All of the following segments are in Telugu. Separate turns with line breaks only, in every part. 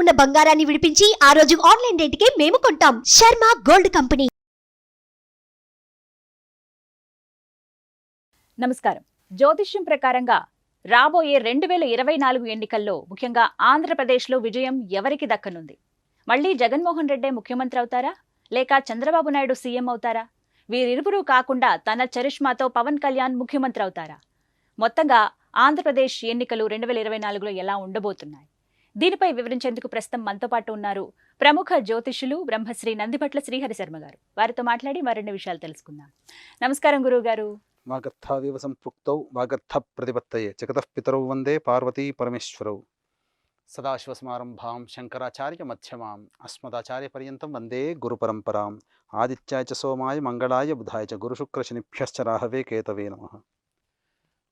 ఉన్న బంగారాన్ని విడిపించి ఆ రోజు ఆన్లైన్ రేటుకే మేము కొంటాం. Sharma gold company.
నమస్కారం. జ్యోతిష్యం ప్రకారంగా రాబోయే రెండు వేల ఇరవై నాలుగు ఎన్నికల్లో ముఖ్యంగా ఆంధ్రప్రదేశ్లో విజయం ఎవరికి దక్కనుంది? మళ్ళీ జగన్మోహన్ రెడ్డే ముఖ్యమంత్రి అవుతారా? లేక చంద్రబాబు నాయుడు సీఎం అవుతారా? వీరిరువురూ కాకుండా తన చరిష్మాతో పవన్ కళ్యాణ్ ముఖ్యమంత్రి అవుతారా? మొత్తంగా ఆంధ్రప్రదేశ్ ఎన్నికలు రెండు వేల ఇరవై నాలుగులో ఎలా ఉండబోతున్నాయి? దీనిపై వివరించేందుకు ప్రస్తుతం మనతో పాటు ఉన్నారు ప్రముఖ జ్యోతిష్యులు బ్రహ్మశ్రీ నందిపట్ల శ్రీహరి శర్మ గారు. వారితో మాట్లాడి మరిన్ని విషయాలు తెలుసుకుందాం. నమస్కారం గురువు గారు
వాగర్థావివ సంపృక్తౌ వాగర్థ ప్రతిపత్తయే జగతః పితరౌ వందే పార్వతీ పరమేశ్వరౌ. సదాశివసమారంభాం శంకరాచార్య మధ్యమాం. అస్మదాచార్య పర్యంతం వందే గురుపరంపరాం. ఆదిత్యాయ చ సోమాయ మంగళాయ బుధాయ చ గురుశుక్రశనిభ్యశ్చ రాహవే కేతవే నమ.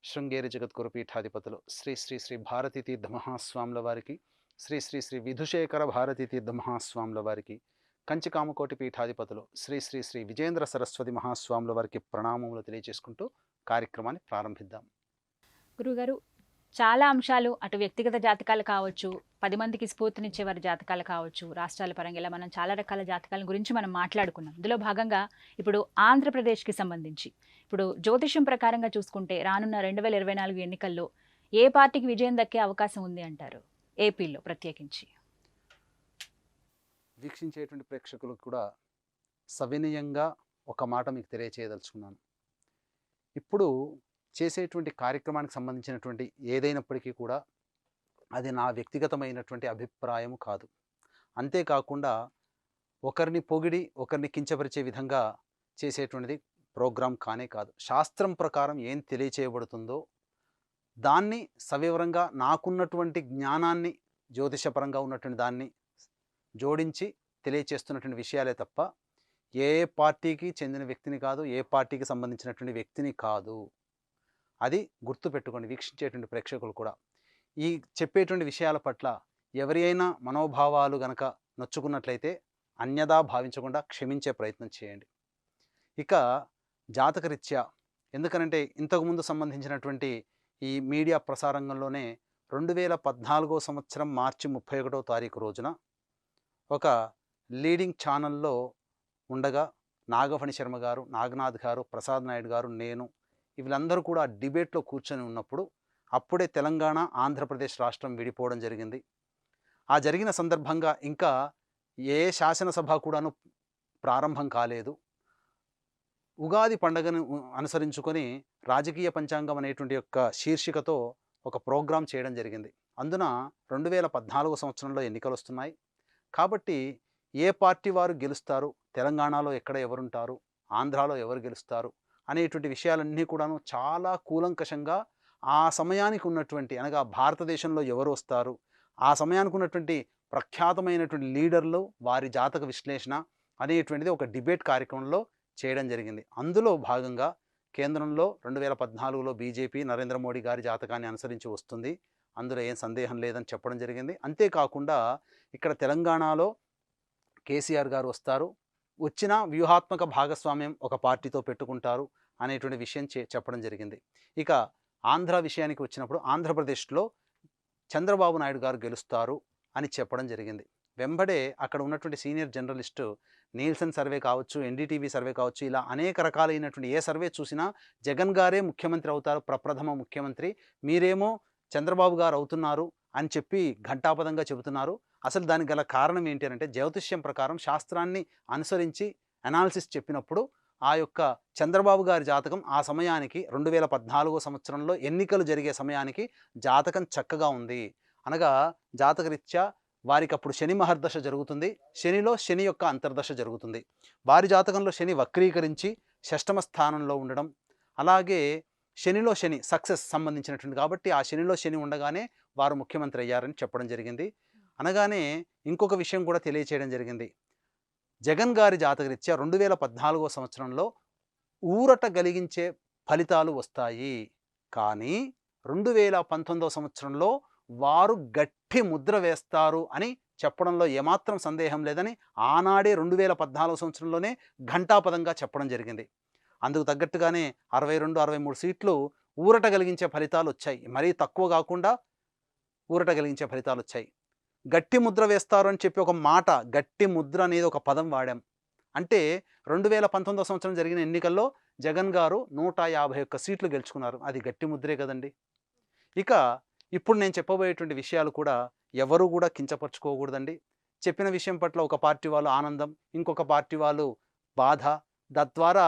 శృంగేరి జగద్గురు పీఠాధిపతులు శ్రీ శ్రీ శ్రీ భారతీ తీర్థ మహాస్వాముల వారికి శ్రీ శ్రీ శ్రీ విధుశేఖర భారతీ తీర్థ మహాస్వాముల వారికి కంచికామకోటి పీఠాధిపతులు శ్రీ శ్రీ శ్రీ విజేంద్ర సరస్వతి మహాస్వాముల వారికి ప్రణామములు తెలియజేసుకుంటూ కార్యక్రమాన్ని ప్రారంభిద్దాం.
గురుగారు చాలా అంశాలు అటు వ్యక్తిగత జాతకాలు కావచ్చు పది మందికి స్ఫూర్తినిచ్చే వారి జాతకాలు కావచ్చు రాష్ట్రాల పరంగా ఇలా మనం చాలా రకాల జాతకాల గురించి మనం మాట్లాడుకున్నాం. ఇందులో భాగంగా ఇప్పుడు ఆంధ్రప్రదేశ్కి సంబంధించి ఇప్పుడు జ్యోతిష్యం ప్రకారంగా చూసుకుంటే రానున్న రెండు వేల ఇరవై నాలుగు ఎన్నికల్లో ఏ పార్టీకి విజయం దక్కే అవకాశం ఉంది అంటారు? ఏపీలో ప్రత్యేకించి.
వీక్షించేటువంటి ప్రేక్షకులకు కూడా సవినయంగా ఒక మాట మీకు తెలియచేయదలుచుకున్నాను. ఇప్పుడు చేసేటువంటి కార్యక్రమానికి సంబంధించినటువంటి ఏదైనప్పటికీ కూడా అది నా వ్యక్తిగతమైనటువంటి అభిప్రాయం కాదు. అంతేకాకుండా ఒకరిని పొగిడి ఒకరిని కించపరిచే విధంగా చేసేటువంటిది ప్రోగ్రాం కానే కాదు. శాస్త్రం ప్రకారం ఏం తెలియచేయబడుతుందో దాన్ని సవివరంగా నాకున్నటువంటి జ్ఞానాన్ని జ్యోతిషపరంగా ఉన్నటువంటి దాన్ని జోడించి తెలియచేస్తున్నటువంటి విషయాలే తప్ప ఏ పార్టీకి చెందిన వ్యక్తిని కాదు ఏ పార్టీకి సంబంధించినటువంటి వ్యక్తిని కాదు. అది గుర్తుపెట్టుకోండి వీక్షించేటువంటి ప్రేక్షకులు కూడా. ఈ చెప్పేటువంటి విషయాల పట్ల ఎవరి అయినా మనోభావాలు గనక నొచ్చుకున్నట్లయితే అన్యదా భావించకుండా క్షమించే ప్రయత్నం చేయండి. ఇక జాతకరీత్యా ఎందుకనంటే ఇంతకుముందు సంబంధించినటువంటి ఈ మీడియా ప్రసారంగంలోనే రెండు వేల పద్నాలుగో సంవత్సరం మార్చి ముప్పై ఒకటో తారీఖు రోజున ఒక లీడింగ్ ఛానల్లో ఉండగా నాగఫణి శర్మ గారు నాగనాథ్ గారు ప్రసాద్ నాయుడు గారు నేను వీళ్ళందరూ కూడా డిబేట్లో కూర్చొని ఉన్నప్పుడు అప్పుడే తెలంగాణ ఆంధ్రప్రదేశ్ రాష్ట్రం విడిపోవడం జరిగింది. ఆ జరిగిన సందర్భంగా ఇంకా ఏ శాసనసభ కూడాను ప్రారంభం కాలేదు. ఉగాది పండుగను అనుసరించుకొని రాజకీయ పంచాంగం అనేటువంటి యొక్క శీర్షికతో ఒక ప్రోగ్రాం చేయడం జరిగింది. అందున రెండు వేల పద్నాలుగు సంవత్సరంలో ఎన్నికలు వస్తున్నాయి కాబట్టి ఏ పార్టీ వారు గెలుస్తారు తెలంగాణలో ఎక్కడ ఎవరుంటారు ఆంధ్రాలో ఎవరు గెలుస్తారు అనేటువంటి విషయాలన్నీ కూడాను చాలా కూలంకషంగా ఆ సమయానికి ఉన్నటువంటి అనగా భారతదేశంలో ఎవరు వస్తారు? ఆ సమయానికి ఉన్నటువంటి ప్రఖ్యాతమైనటువంటి లీడర్లు వారి జాతక విశ్లేషణ అనేటువంటిది ఒక డిబేట్ కార్యక్రమంలో చేయడం జరిగింది. అందులో భాగంగా కేంద్రంలో రెండు వేల పద్నాలుగులో బీజేపీ నరేంద్ర మోడీ గారి జాతకాన్ని అనుసరించి వస్తుంది. అందులో ఏం సందేహం లేదని చెప్పడం జరిగింది. అంతేకాకుండా ఇక్కడ తెలంగాణలో కేసీఆర్ గారు వస్తారు. వచ్చిన వ్యూహాత్మక భాగస్వామ్యం ఒక పార్టీతో పెట్టుకుంటారు అనేటువంటి విషయం చే చెప్పడం జరిగింది. ఇక ఆంధ్ర విషయానికి వచ్చినప్పుడు ఆంధ్రప్రదేశ్లో చంద్రబాబు నాయుడు గారు గెలుస్తారు అని చెప్పడం జరిగింది. వెంబడే అక్కడ ఉన్నటువంటి సీనియర్ జర్నలిస్టు నీల్సన్ సర్వే కావచ్చు ఎన్డీటీవీ సర్వే కావచ్చు ఇలా అనేక రకాలైనటువంటి ఏ సర్వే చూసినా జగన్ గారే ముఖ్యమంత్రి అవుతారు ప్రప్రథమ ముఖ్యమంత్రి. మీరేమో చంద్రబాబు గారు అవుతున్నారు అని చెప్పి ఘంటాపదంగా చెబుతున్నారు. అసలు దానికి గల కారణం ఏంటి అంటే జ్యోతిష్యం ప్రకారం శాస్త్రాన్ని అనుసరించి అనాలిసిస్ చెప్పినప్పుడు ఆ యొక్క చంద్రబాబు గారి జాతకం ఆ సమయానికి రెండు వేల పద్నాలుగో సంవత్సరంలో ఎన్నికలు జరిగే సమయానికి జాతకం చక్కగా ఉంది. అనగా జాతకరీత్యా వారికి అప్పుడు శని మహర్దశ జరుగుతుంది. శనిలో శని యొక్క అంతర్దశ జరుగుతుంది. వారి జాతకంలో శని వక్రీకరించి షష్టమ స్థానంలో ఉండడం అలాగే శనిలో శని సక్సెస్ సంబంధించినటువంటి కాబట్టి ఆ శనిలో శని ఉండగానే వారు ముఖ్యమంత్రి అయ్యారని చెప్పడం జరిగింది. అనగానే ఇంకొక విషయం కూడా తెలియచేయడం జరిగింది. జగన్ గారి జాతకరీత్యా రెండు వేల పద్నాలుగో సంవత్సరంలో ఊరట కలిగించే ఫలితాలు వస్తాయి. కానీ రెండు వేల పంతొమ్మిదవ సంవత్సరంలో వారు గట్టి ముద్ర వేస్తారు అని చెప్పడంలో ఏమాత్రం సందేహం లేదని ఆనాడే రెండు వేల పద్నాలుగు సంవత్సరంలోనే ఘంటాపదంగా చెప్పడం జరిగింది. అందుకు తగ్గట్టుగానే అరవై రెండు అరవై మూడు సీట్లు ఊరట కలిగించే ఫలితాలు వచ్చాయి. మరీ తక్కువ కాకుండా ఊరట కలిగించే ఫలితాలు వచ్చాయి. గట్టి ముద్ర వేస్తారు అని చెప్పి ఒక మాట గట్టి ముద్ర అనేది ఒక పదం వాడాం. అంటే రెండు వేల పంతొమ్మిదో సంవత్సరం జరిగిన ఎన్నికల్లో జగన్ గారు నూట యాభై ఒక్క సీట్లు గెలుచుకున్నారు. అది గట్టి ముద్రే కదండి. ఇక ఇప్పుడు నేను చెప్పబోయేటువంటి విషయాలు కూడా ఎవరు కూడా కించపరచుకోకూడదండి. చెప్పిన విషయం పట్ల ఒక పార్టీ వాళ్ళు ఆనందం ఇంకొక పార్టీ వాళ్ళు బాధ. తద్వారా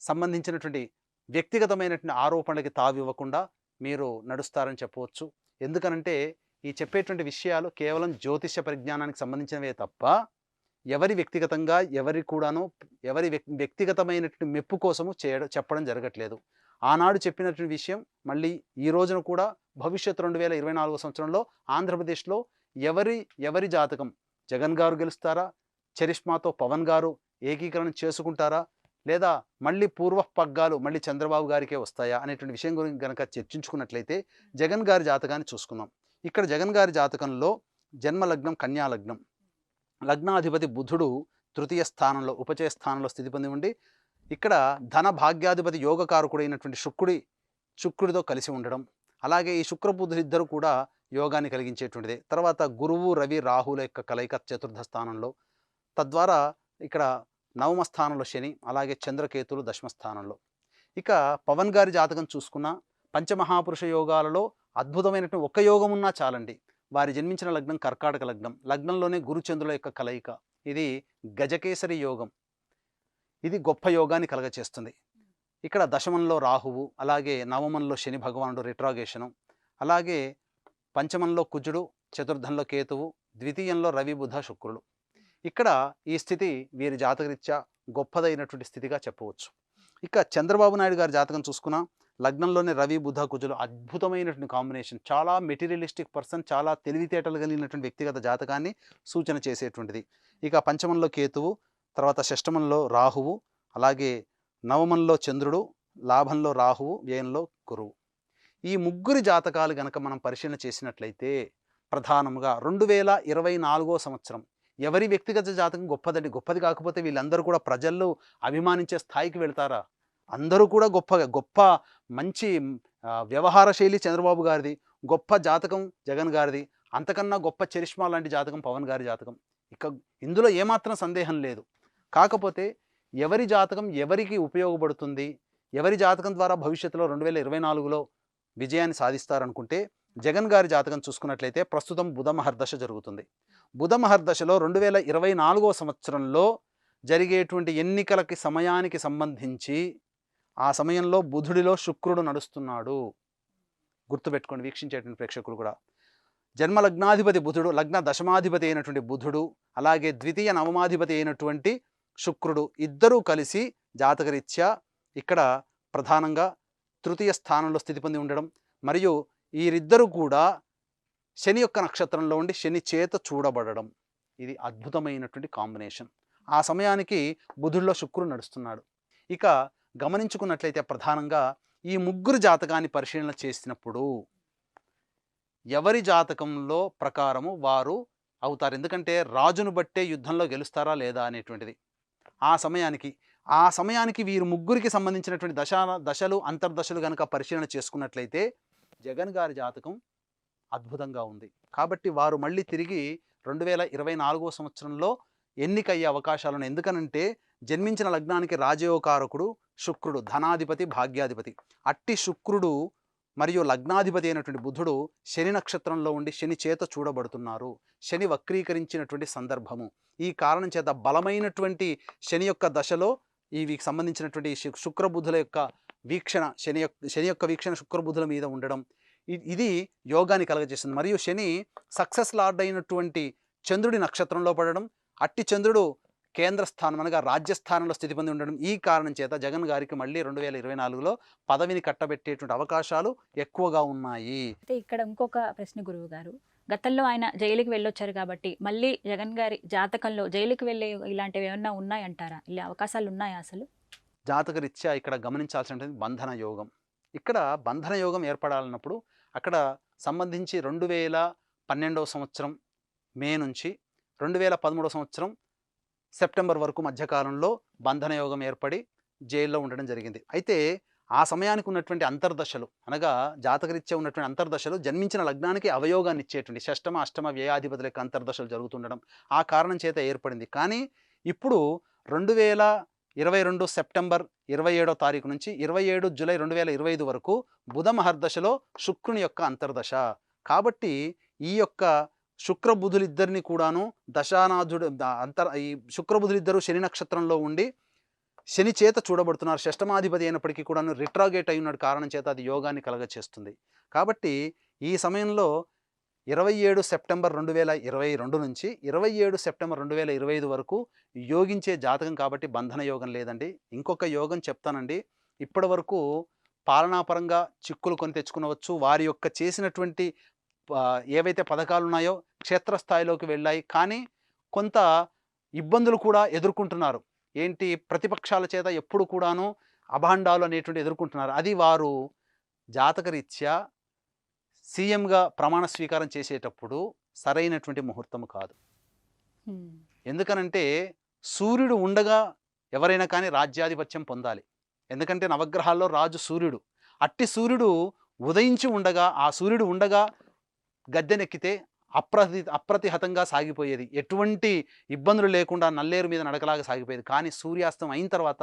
సంబంధించినటువంటి వ్యక్తిగతమైనటువంటి ఆరోపణలకి తావివ్వకుండా మీరు నడుస్తారని చెప్పవచ్చు. ఎందుకనంటే ఈ చెప్పేటువంటి విషయాలు కేవలం జ్యోతిష పరిజ్ఞానానికి సంబంధించినవే తప్ప ఎవరి వ్యక్తిగతంగా ఎవరి కూడాను ఎవరి వ్యక్- వ్యక్తిగతమైనటువంటి మెప్పు కోసము చేయడం చెప్పడం జరగట్లేదు. ఆనాడు చెప్పినటువంటి విషయం మళ్ళీ ఈ రోజున కూడా భవిష్యత్ రెండు వేల ఇరవై నాలుగో సంవత్సరంలో ఆంధ్రప్రదేశ్లో ఎవరి ఎవరి జాతకం? జగన్ గారు గెలుస్తారా? చరిష్మాతో పవన్ గారు ఏకీకరణ చేసుకుంటారా? లేదా మళ్ళీ పూర్వ పగ్గాలు మళ్ళీ చంద్రబాబు గారికే వస్తాయా? అనేటువంటి విషయం గురించి కనుక చర్చించుకున్నట్లయితే జగన్ గారి జాతకాన్ని చూసుకుందాం. ఇక్కడ జగన్ గారి జాతకంలో జన్మ లగ్నం కన్యా లగ్నం లగ్నాధిపతి బుధుడు తృతీయ స్థానంలో ఉపచయ స్థానంలో స్థితి పొంది ఉండి ఇక్కడ ధన భాగ్యాధిపతి యోగకారకుడైనటువంటి శుక్రుడి శుక్రుడితో కలిసి ఉండడం. అలాగే ఈ శుక్రబుధులు ఇద్దరు కూడా యోగాన్ని కలిగించేటువంటిదే. తర్వాత గురువు రవి రాహుల యొక్క కలయిక చతుర్థ స్థానంలో. తద్వారా ఇక్కడ నవమ స్థానంలో శని అలాగే చంద్రకేతులు దశమ స్థానంలో. ఇక పవన్ గారి జాతకం చూసుకున్న పంచమహాపురుష యోగాలలో అద్భుతమైనటువంటి ఒక్క యోగం ఉన్నా చాలండి. వారి జన్మించిన లగ్నం కర్కాటక లగ్నం. లగ్నంలోనే గురుచంద్రుల యొక్క కలయిక. ఇది గజకేసరి యోగం. ఇది గొప్ప యోగాన్ని కలగచేస్తుంది. ఇక్కడ దశమంలో రాహువు అలాగే నవమంలో శని భగవానుడు రిట్రాగేషను అలాగే పంచమంలో కుజుడు చతుర్థంలో కేతువు ద్వితీయంలో రవి బుధ శుక్రుడు. ఇక్కడ ఈ స్థితి వీరి జాతకరీత్యా గొప్పదైనటువంటి స్థితిగా చెప్పవచ్చు. ఇక చంద్రబాబు నాయుడు గారి జాతకం చూసుకున్నా లగ్నంలోనే రవి బుధ కుజులు అద్భుతమైనటువంటి కాంబినేషన్. చాలా మెటీరియలిస్టిక్ పర్సన్ చాలా తెలివితేటలు కలిగినటువంటి వ్యక్తిగత జాతకాన్ని సూచన చేసేటువంటిది. ఇక పంచమంలో కేతువు తర్వాత షష్టమంలో రాహువు అలాగే నవమంలో చంద్రుడు లాభంలో రాహువు వ్యయంలో గురువు. ఈ ముగ్గురి జాతకాలు గనక మనం పరిశీలన చేసినట్లయితే ప్రధానముగా రెండు వేల ఇరవై నాలుగో సంవత్సరం ఎవరి వ్యక్తిగత జాతకం గొప్పదండి? గొప్పది కాకపోతే వీళ్ళందరూ కూడా ప్రజల్లో అభిమానించే స్థాయికి వెళ్తారా? అందరూ కూడా గొప్ప గొప్ప మంచి వ్యవహార శైలి చంద్రబాబు గారిది గొప్ప జాతకం జగన్ గారిది అంతకన్నా గొప్ప చరిష్మా లాంటి జాతకం పవన్ గారి జాతకం. ఇక ఇందులో ఏమాత్రం సందేహం లేదు. కాకపోతే ఎవరి జాతకం ఎవరికి ఉపయోగపడుతుంది ఎవరి జాతకం ద్వారా భవిష్యత్తులో రెండు వేల ఇరవై నాలుగులో విజయాన్ని సాధిస్తారనుకుంటే జగన్ గారి జాతకం చూసుకున్నట్లయితే ప్రస్తుతం బుధ మహర్దశ జరుగుతుంది. బుధ మహర్దశలో రెండు వేల ఇరవై నాలుగో సంవత్సరంలో జరిగేటువంటి ఎన్నికలకి సమయానికి సంబంధించి ఆ సమయంలో బుధుడిలో శుక్రుడు నడుస్తున్నాడు. గుర్తుపెట్టుకోండి వీక్షించేటువంటి ప్రేక్షకులు కూడా. జన్మ లగ్నాధిపతి బుధుడు లగ్న దశమాధిపతి అయినటువంటి బుధుడు అలాగే ద్వితీయ నవమాధిపతి అయినటువంటి శుక్రుడు ఇద్దరూ కలిసి జాతకరీత్యా ఇక్కడ ప్రధానంగా తృతీయ స్థానంలో స్థితి పొంది ఉండడం. మరియు వీరిద్దరూ కూడా శని యొక్క నక్షత్రంలో ఉండి శని చేత చూడబడడం. ఇది అద్భుతమైనటువంటి కాంబినేషన్. ఆ సమయానికి బుధుల్లో శుక్రుడు నడుస్తున్నాడు. ఇక గమనించుకున్నట్లయితే ప్రధానంగా ఈ ముగ్గురు జాతకాన్ని పరిశీలన చేసినప్పుడు ఎవరి జాతకంలో ప్రకారము వారు అవుతారు? ఎందుకంటే రాజును బట్టే యుద్ధంలో గెలుస్తారా లేదా అనేటువంటిది. ఆ సమయానికి ఆ సమయానికి వీరు ముగ్గురికి సంబంధించినటువంటి దశ దశలు అంతర్దశలు కనుక పరిశీలన చేసుకున్నట్లయితే జగన్ గారి జాతకం అద్భుతంగా ఉంది. కాబట్టి వారు మళ్ళీ తిరిగి రెండు వేల ఇరవై నాలుగో సంవత్సరంలో ఎన్నికయ్యే అవకాశాలను ఎందుకనంటే జన్మించిన లగ్నానికి రాజయోకారకుడు శుక్రుడు ధనాధిపతి భాగ్యాధిపతి. అట్టి శుక్రుడు మరియు లగ్నాధిపతి అయినటువంటి బుధుడు శని నక్షత్రంలో ఉండి శని చేత చూడబడుతున్నారు. శని వక్రీకరించినటువంటి సందర్భము. ఈ కారణం చేత బలమైనటువంటి శని యొక్క దశలో ఇవి సంబంధించినటువంటి శు- శుక్రబుధుల యొక్క వీక్షణ శని యొక్క శని యొక్క వీక్షణ శుక్రబుధుల మీద ఉండడం. ఇది యోగాన్ని కలగజేస్తుంది. మరియు శని సక్సెస్ లార్డ్ అయినటువంటి చంద్రుడి నక్షత్రంలో పడడం. అట్టి చంద్రుడు కేంద్ర స్థానం అనగా రాజ్యస్థానంలో స్థితి పొంది ఉండడం ఈ కారణం చేత జగన్ గారికి మళ్ళీ రెండు వేల ఇరవై నాలుగులో పదవిని కట్టబెట్టేటువంటి అవకాశాలు ఎక్కువగా ఉన్నాయి.
అయితే ఇక్కడ ఇంకొక ప్రశ్న గురువు గారు గతంలో ఆయన జైలుకి వెళ్ళొచ్చారు కాబట్టి మళ్ళీ జగన్ గారి జాతకంలో జైలుకి వెళ్ళే ఇలాంటివి ఏమన్నా ఉన్నాయంటారా? ఇలా అవకాశాలు ఉన్నాయా అసలు?
జాతకరీత్యా ఇక్కడ గమనించాల్సినటువంటి బంధన యోగం. ఇక్కడ బంధన యోగం ఏర్పడాలన్నప్పుడు అక్కడ సంబంధించి రెండు వేల పన్నెండవ సంవత్సరం మే నుంచి రెండు వేల పదమూడవ సంవత్సరం సెప్టెంబర్ వరకు మధ్యకాలంలో బంధనయోగం ఏర్పడి జైల్లో ఉండడం జరిగింది. అయితే ఆ సమయానికి ఉన్నటువంటి అంతర్దశలు అనగా జాతకరీత్యా ఉన్నటువంటి అంతర్దశలు జన్మించిన లగ్నానికి అవయోగాన్ని ఇచ్చేటువంటి షష్టమ అష్టమ వ్యయాధిపతుల యొక్క అంతర్దశలు జరుగుతుండడం ఆ కారణం చేత ఏర్పడింది. కానీ ఇప్పుడు రెండు వేల ఇరవై రెండు సెప్టెంబర్ ఇరవై ఏడో తారీఖు నుంచి ఇరవై ఏడు జూలై రెండు వేల ఇరవై ఐదు వరకు బుధ మహర్దశలో శుక్రుని యొక్క అంతర్దశ. కాబట్టి ఈ యొక్క శుక్రబుధులిద్దరిని కూడాను దశానాథుడు అంతర్ ఈ శుక్రబుధులిద్దరూ శని నక్షత్రంలో ఉండి శని చేత చూడబడుతున్నారు. షష్టమాధిపతి అయినప్పటికీ కూడాను రిట్రాగేట్ అయి ఉన్న కారణం చేత అది యోగాన్ని కలగచేస్తుంది కాబట్టి ఈ సమయంలో ఇరవై ఏడు సెప్టెంబర్ రెండు వేల ఇరవై రెండు నుంచి ఇరవై ఏడు సెప్టెంబర్ రెండు వేల ఇరవై ఐదు వరకు యోగించే జాతకం కాబట్టి బంధన యోగం లేదండి. ఇంకొక యోగం చెప్తానండి. ఇప్పటి వరకు పాలనాపరంగా చిక్కులు కొని తెచ్చుకునవచ్చు. వారి యొక్క చేసినటువంటి ఏవైతే పథకాలు ఉన్నాయో క్షేత్రస్థాయిలోకి వెళ్ళాయి. కానీ కొంత ఇబ్బందులు కూడా ఎదుర్కొంటున్నారు. ఏంటి? ప్రతిపక్షాల చేత ఎప్పుడు కూడాను అభాండాలు అనేటువంటి ఎదుర్కొంటున్నారు. అది వారు జాతకరీత్యా సీఎంగా ప్రమాణ స్వీకారం చేసేటప్పుడు సరైనటువంటి ముహూర్తం కాదు. ఎందుకనంటే సూర్యుడు ఉండగా ఎవరైనా కానీ రాజ్యాధిపత్యం పొందాలి. ఎందుకంటే నవగ్రహాల్లో రాజు సూర్యుడు. అట్టి సూర్యుడు ఉదయించి ఉండగా ఆ సూర్యుడు ఉండగా గద్దెనెక్కితే అప్రతి అప్రతిహతంగా సాగిపోయేది. ఎటువంటి ఇబ్బందులు లేకుండా నల్లేరు మీద నడకలాగా సాగిపోయేది. కానీ సూర్యాస్తం అయిన తర్వాత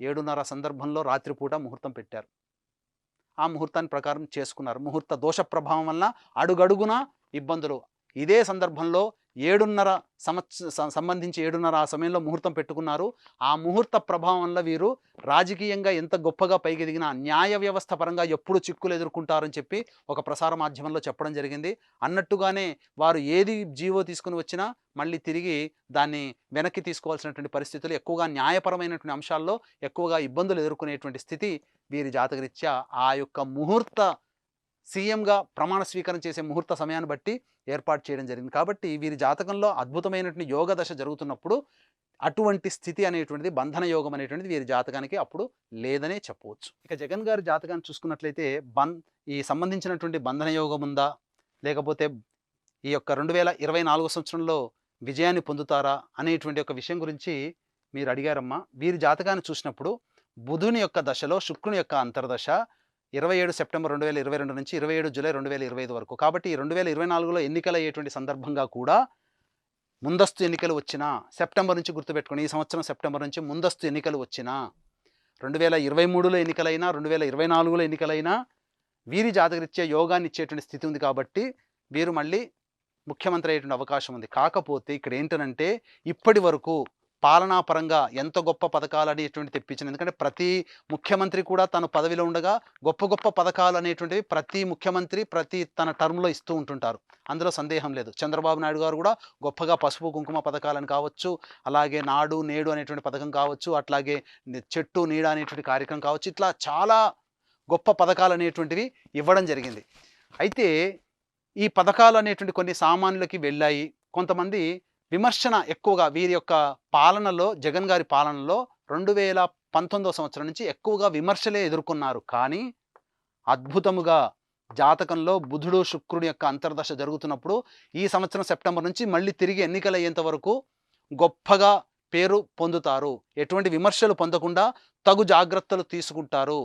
ఏడున్నర సందర్భంలో రాత్రిపూట ముహూర్తం పెట్టారు. ఆ ముహూర్తాన్ని ప్రకారం చేసుకున్నారు. ముహూర్త దోష ప్రభావం వలన అడుగడుగున ఇబ్బందులు ఇదే సందర్భంలో ఏడున్నర సంవత్స సంబంధించి ఏడున్నర ఆ సమయంలో ముహూర్తం పెట్టుకున్నారు. ఆ ముహూర్త ప్రభావం వల్ల వీరు రాజకీయంగా ఎంత గొప్పగా పైకెదిగినా న్యాయ వ్యవస్థ పరంగా ఎప్పుడు చిక్కులు ఎదుర్కొంటారని చెప్పి ఒక ప్రసార మాధ్యమంలో చెప్పడం జరిగింది. అన్నట్టుగానే వారు ఏది జీవో తీసుకుని వచ్చినా మళ్ళీ తిరిగి దాన్ని వెనక్కి తీసుకోవాల్సినటువంటి పరిస్థితులు ఎక్కువగా న్యాయపరమైనటువంటి అంశాల్లో ఎక్కువగా ఇబ్బందులు ఎదుర్కొనేటువంటి స్థితి వీరి జాతకరీత్యా ఆ యొక్క ముహూర్త సీఎంగా ప్రమాణ స్వీకారం చేసే ముహూర్త సమయాన్ని బట్టి ఏర్పాటు చేయడం జరిగింది. కాబట్టి వీరి జాతకంలో అద్భుతమైనటువంటి యోగ దశ జరుగుతున్నప్పుడు అటువంటి స్థితి అనేటువంటిది బంధన యోగం అనేటువంటిది వీరి జాతకానికి అప్పుడు లేదనే చెప్పవచ్చు. ఇక జగన్ గారి జాతకాన్ని చూసుకున్నట్లయితే బన్ ఈ సంబంధించినటువంటి బంధన యోగం ఉందా? లేకపోతే ఈ యొక్క రెండు వేల ఇరవై నాలుగో సంవత్సరంలో విజయాన్ని పొందుతారా? అనేటువంటి ఒక విషయం గురించి మీరు అడిగారమ్మా. వీరి జాతకాన్ని చూసినప్పుడు బుధుని యొక్క దశలో శుక్రుని యొక్క అంతర్దశ ఇరవై ఏడు సెప్టెంబర్ రెండు వేల ఇరవై రెండు నుంచి ఇరవై ఏడు జూలై రెండు వేల ఇరవై ఐదు వరకు. కాబట్టి రెండు వేల ఇరవై నాలుగులో ఎన్నికలు అయ్యేటువంటి సందర్భంగా కూడా ముందస్తు ఎన్నికలు వచ్చినా సెప్టెంబర్ నుంచి గుర్తుపెట్టుకోండి ఈ సంవత్సరం సెప్టెంబర్ నుంచి ముందస్తు ఎన్నికలు వచ్చినా రెండు వేల ఇరవై మూడులో ఎన్నికలైనా రెండు వేల ఇరవై నాలుగులో ఎన్నికలైనా వీరి జాతకరీత్యా యోగాన్ని ఇచ్చేటువంటి స్థితి ఉంది కాబట్టి వీరు మళ్ళీ ముఖ్యమంత్రి అయ్యేటువంటి అవకాశం ఉంది. కాకపోతే ఇక్కడ ఏంటనంటే ఇప్పటి వరకు పాలనాపరంగా ఎంత గొప్ప పథకాలు అనేటువంటి తెప్పించింది. ఎందుకంటే ప్రతి ముఖ్యమంత్రి కూడా తన పదవిలో ఉండగా గొప్ప గొప్ప పథకాలు అనేటువంటివి ప్రతి ముఖ్యమంత్రి ప్రతి తన టర్మ్లో ఇస్తూ ఉంటుంటారు. అందులో సందేహం లేదు. చంద్రబాబు నాయుడు గారు కూడా గొప్పగా పసుపు కుంకుమ పథకాలను కావచ్చు అలాగే నాడు నేడు అనేటువంటి పథకం కావచ్చు అట్లాగే చెట్టు నీడ అనేటువంటి కార్యక్రమం కావచ్చు ఇట్లా చాలా గొప్ప పథకాలు అనేటువంటివి ఇవ్వడం జరిగింది. అయితే ఈ పథకాలు అనేటువంటి కొన్ని సామాన్యులకి వెళ్ళాయి. కొంతమంది విమర్శన ఎక్కువగా వీరి యొక్క పాలనలో జగన్ గారి పాలనలో రెండు వేల పంతొమ్మిదో సంవత్సరం నుంచి ఎక్కువగా విమర్శలే ఎదుర్కొన్నారు. కానీ అద్భుతముగా జాతకంలో బుధుడు శుక్రుడి యొక్క అంతర్దశ జరుగుతున్నప్పుడు ఈ సంవత్సరం సెప్టెంబర్ నుంచి మళ్ళీ తిరిగి ఎన్నికలయ్యేంత వరకు గొప్పగా పేరు పొందుతారు. ఎటువంటి విమర్శలు పొందకుండా తగు జాగ్రత్తలు తీసుకుంటారు.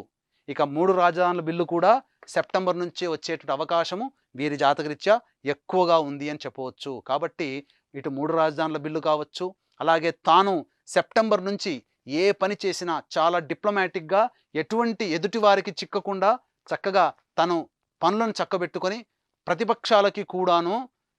ఇక మూడు రాజధానుల బిల్లు కూడా సెప్టెంబర్ నుంచి వచ్చేటువంటి అవకాశము వీరి జాతకరీత్యా ఎక్కువగా ఉంది అని చెప్పవచ్చు. కాబట్టి ఇటు మూడు రాజధానుల బిల్లు కావచ్చు అలాగే తాను సెప్టెంబర్ నుంచి ఏ పని చేసినా చాలా డిప్లొమాటిక్గా ఎటువంటి ఎదుటి వారికి చిక్కకుండా చక్కగా తను పనులను చక్కబెట్టుకొని ప్రతిపక్షాలకి కూడాను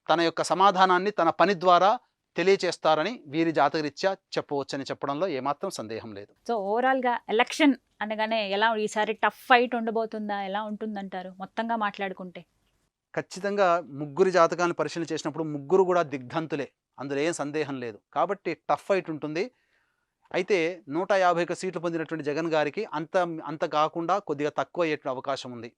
తన యొక్క సమాధానాన్ని తన పని ద్వారా తెలియచేస్తారని వీరి జాతకరీత్యా చెప్పవచ్చని చెప్పడంలో ఏమాత్రం సందేహం లేదు.
సో ఓవరాల్గా ఎలక్షన్ అనగానే ఎలా ఈసారి టఫ్ ఫైట్ ఉండబోతుందా ఎలా ఉంటుందంటారు? మొత్తంగా మాట్లాడుకుంటే.
ఖచ్చితంగా ముగ్గురి జాతకాలను పరిశీలన చేసినప్పుడు ముగ్గురు కూడా దిగ్ధంతులే. అందులో ఏం సందేహం లేదు. కాబట్టి టఫ్ ఫైట్ ఉంటుంది. అయితే నూట యాభై ఒక సీట్లు పొందినటువంటి జగన్ గారికి అంత అంత కాకుండా కొద్దిగా తక్కువ అయ్యేటువంటి అవకాశం ఉంది.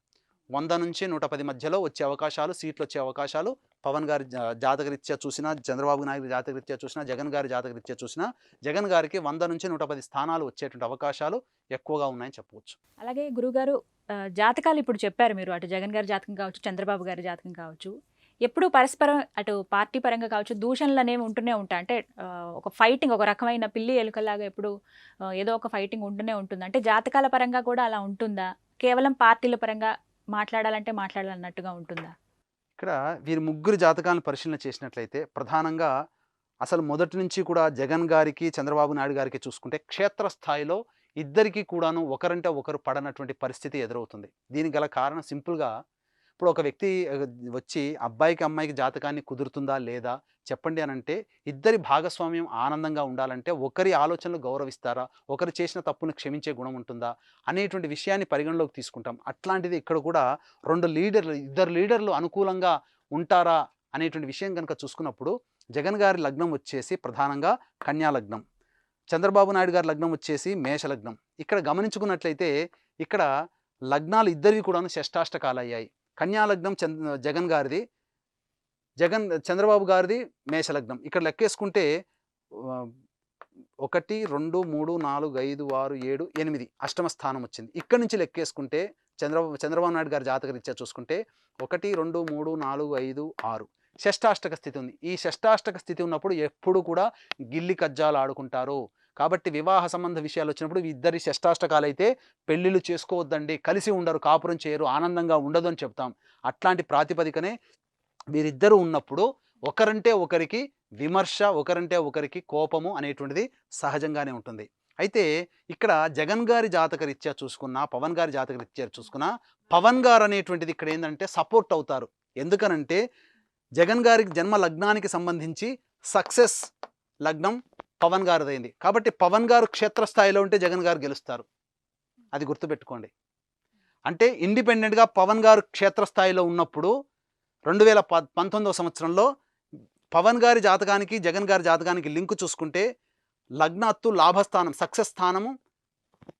వంద నుంచి నూట పది మధ్యలో వచ్చే అవకాశాలు సీట్లు వచ్చే అవకాశాలు పవన్ గారి జాతకరీత్యా చూసినా చంద్రబాబు నాయుడు జాతకరీత్యా చూసినా జగన్ గారి జాతకరీత్యా చూసినా జగన్ గారికి వంద నుంచి నూట పది స్థానాలు వచ్చేటువంటి అవకాశాలు ఎక్కువగా ఉన్నాయని చెప్పవచ్చు.
అలాగే గురుగారు జాతకాలు ఇప్పుడు చెప్పారు మీరు. అటు జగన్ గారి జాతకం కావచ్చు చంద్రబాబు గారి జాతకం కావచ్చు. ఎప్పుడు పరస్పరం అటు పార్టీ పరంగా కావచ్చు దూషణలు అనేవి ఉంటూనే ఉంటాయి. అంటే ఒక ఫైటింగ్ ఒక రకమైన పిల్లి ఎలుకలాగా ఎప్పుడు ఏదో ఒక ఫైటింగ్ ఉంటూనే ఉంటుంది. అంటే జాతకాల పరంగా కూడా అలా ఉంటుందా? కేవలం పార్టీల పరంగా మాట్లాడాలంటే మాట్లాడాలన్నట్టుగా ఉంటుందా?
ఇక్కడ వీరి ముగ్గురు జాతకాలను పరిశీలన చేసినట్లయితే ప్రధానంగా అసలు మొదటి నుంచి కూడా జగన్ గారికి చంద్రబాబు నాయుడు గారికి చూసుకుంటే క్షేత్రస్థాయిలో ఇద్దరికీ కూడాను ఒకరంటే ఒకరు పడనటువంటి పరిస్థితి ఎదురవుతుంది. దీనికి గల కారణం సింపుల్గా ఇప్పుడు ఒక వ్యక్తి వచ్చి అబ్బాయికి అమ్మాయికి జాతకాన్ని కుదురుతుందా లేదా? చెప్పండి అని అంటే ఇద్దరి భాగస్వామ్యం ఆనందంగా ఉండాలంటే ఒకరి ఆలోచనలు గౌరవిస్తారా? ఒకరు చేసిన తప్పును క్షమించే గుణం ఉంటుందా? అనేటువంటి విషయాన్ని పరిగణలోకి తీసుకుంటాం. అట్లాంటిది ఇక్కడ కూడా రెండు లీడర్లు ఇద్దరు లీడర్లు అనుకూలంగా ఉంటారా అనేటువంటి విషయం కనుక చూసుకున్నప్పుడు జగన్ గారి లగ్నం వచ్చేసి ప్రధానంగా కన్యా లగ్నం చంద్రబాబు నాయుడు గారి లగ్నం వచ్చేసి మేష లగ్నం ఇక్కడ గమనించుకున్నట్లయితే ఇక్కడ లగ్నాలు ఇద్దరివి కూడాను షష్టాష్టకాలయ్యాయి. అయ్యాయి కన్యా లగ్నం చంద్ర జగన్ గారిది జగన్ చంద్రబాబు గారిది మేష లగ్నం ఇక్కడ లెక్కేసుకుంటే ఒకటి రెండు మూడు నాలుగు ఐదు ఆరు ఏడు ఎనిమిది అష్టమ స్థానం వచ్చింది. ఇక్కడ నుంచి లెక్కేసుకుంటే చంద్రబాబు చంద్రబాబు నాయుడు గారి జాతక రీత్యా చూసుకుంటే ఒకటి రెండు మూడు నాలుగు ఐదు ఆరు షష్టాష్టక స్థితి ఉంది. ఈ షష్టాష్టక స్థితి ఉన్నప్పుడు ఎప్పుడు కూడా గిల్లి కజ్జాలు ఆడుకుంటారు. కాబట్టి వివాహ సంబంధ విషయాలు వచ్చినప్పుడు ఇద్దరి షష్టాష్టకాలు అయితే పెళ్ళిళ్ళు చేసుకోవద్దండి కలిసి ఉండరు కాపురం చేయరు ఆనందంగా ఉండదు అని చెప్తాం. అట్లాంటి ప్రాతిపదికనే వీరిద్దరూ ఉన్నప్పుడు ఒకరంటే ఒకరికి విమర్శ ఒకరంటే ఒకరికి కోపము అనేటువంటిది సహజంగానే ఉంటుంది. అయితే ఇక్కడ జగన్ గారి జాతక రీత్యా చూసుకున్నా పవన్ గారి జాతక రీత్యా చూసుకున్నా పవన్ గారు అనేటువంటిది ఇక్కడ ఏంటంటే సపోర్ట్ అవుతారు. ఎందుకనంటే జగన్ గారికి జన్మ లగ్నానికి సంబంధించి సక్సెస్ లగ్నం పవన్ గారిదైంది. కాబట్టి పవన్ గారు క్షేత్రస్థాయిలో ఉంటే జగన్ గారు గెలుస్తారు. అది గుర్తుపెట్టుకోండి. అంటే ఇండిపెండెంట్గా పవన్ గారు క్షేత్రస్థాయిలో ఉన్నప్పుడు రెండు వేల ప పంతొమ్మిదవ సంవత్సరంలో పవన్ గారి జాతకానికి జగన్ గారి జాతకానికి లింకు చూసుకుంటే లగ్నత్తు లాభస్థానం సక్సెస్ స్థానము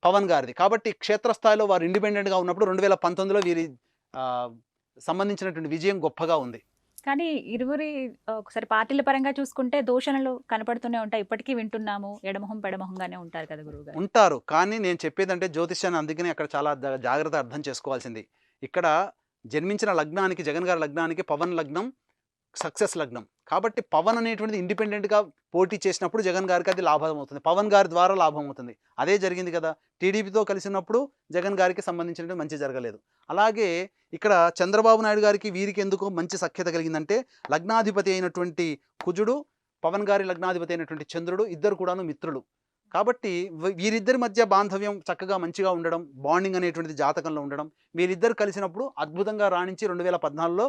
పవన్ గారిది. కాబట్టి క్షేత్రస్థాయిలో వారు ఇండిపెండెంట్గా ఉన్నప్పుడు రెండు వేల పంతొమ్మిదిలో వీరి సంబంధించినటువంటి విజయం గొప్పగా ఉంది.
కానీ ఇరువురి ఒకసారి పార్టీల పరంగా చూసుకుంటే దూషణలు కనపడుతూనే ఉంటాయి. ఇప్పటికీ వింటున్నాము. ఎడమొహం పెడమొహంగానే ఉంటారు కదా గురువు
ఉంటారు. కానీ నేను చెప్పేదంటే జ్యోతిష్యాన్ని అందుకని అక్కడ చాలా జా- జాగ్రత్త అర్థం చేసుకోవాల్సింది. ఇక్కడ జన్మించిన లగ్నానికి జగన్ గారి లగ్నానికి పవన్ లగ్నం సక్సెస్ లగ్నం. కాబట్టి పవన్ అనేటువంటిది ఇండిపెండెంట్గా పోటీ చేసినప్పుడు జగన్ గారికి అది లాభం అవుతుంది. పవన్ గారి ద్వారా లాభం అవుతుంది. అదే జరిగింది కదా. టీడీపీతో కలిసినప్పుడు జగన్ గారికి సంబంధించినటువంటి మంచి జరగలేదు. అలాగే ఇక్కడ చంద్రబాబు నాయుడు గారికి వీరికి ఎందుకు మంచి సఖ్యత కలిగిందంటే లగ్నాధిపతి అయినటువంటి కుజుడు పవన్ గారి లగ్నాధిపతి అయినటువంటి చంద్రుడు ఇద్దరు కూడాను మిత్రులు. కాబట్టి వీరిద్దరి మధ్య బాంధవ్యం చక్కగా మంచిగా ఉండడం బాండింగ్ అనేటువంటిది జాతకంలో ఉండడం వీరిద్దరు కలిసినప్పుడు అద్భుతంగా రాణించి రెండు వేల పద్నాలుగులో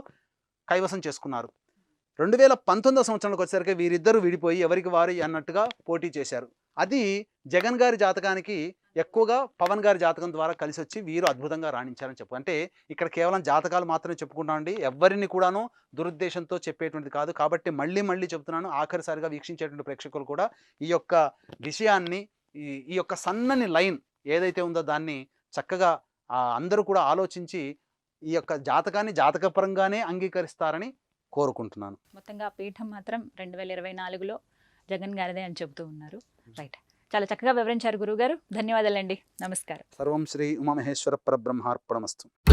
కైవసం చేసుకున్నారు. రెండు వేల పంతొమ్మిదో సంవత్సరానికి వచ్చేసరికి వీరిద్దరూ విడిపోయి ఎవరికి వారి అన్నట్టుగా పోటీ చేశారు. అది జగన్ గారి జాతకానికి ఎక్కువగా పవన్ గారి జాతకం ద్వారా కలిసి వచ్చి వీరు అద్భుతంగా రాణించారని చెప్పు అంటే ఇక్కడ కేవలం జాతకాలు మాత్రమే చెప్పుకుంటామండి ఎవరిని కూడాను దురుద్దేశంతో చెప్పేటువంటిది కాదు. కాబట్టి మళ్ళీ మళ్ళీ చెప్తున్నాను ఆఖరిసారిగా వీక్షించేటువంటి ప్రేక్షకులు కూడా ఈ యొక్క విషయాన్ని ఈ ఈ యొక్క సన్నని లైన్ ఏదైతే ఉందో దాన్ని చక్కగా ఆ, అందరూ కూడా ఆలోచించి ఈ యొక్క జాతకాన్ని జాతకపరంగానే అంగీకరిస్తారని కోరుకుంటున్నాను.
మొత్తంగా ఆ పీఠం మాత్రం రెండు వేల ఇరవై నాలుగులో జగన్ గారిదే అని చెబుతూ ఉన్నారు. రైట్. చాలా చక్కగా వివరించారు గురువు గారు ధన్యవాదాలండి. నమస్కారం.
సర్వం శ్రీ ఉమామహేశ్వర పరబ్రహ్మార్పణమస్తు.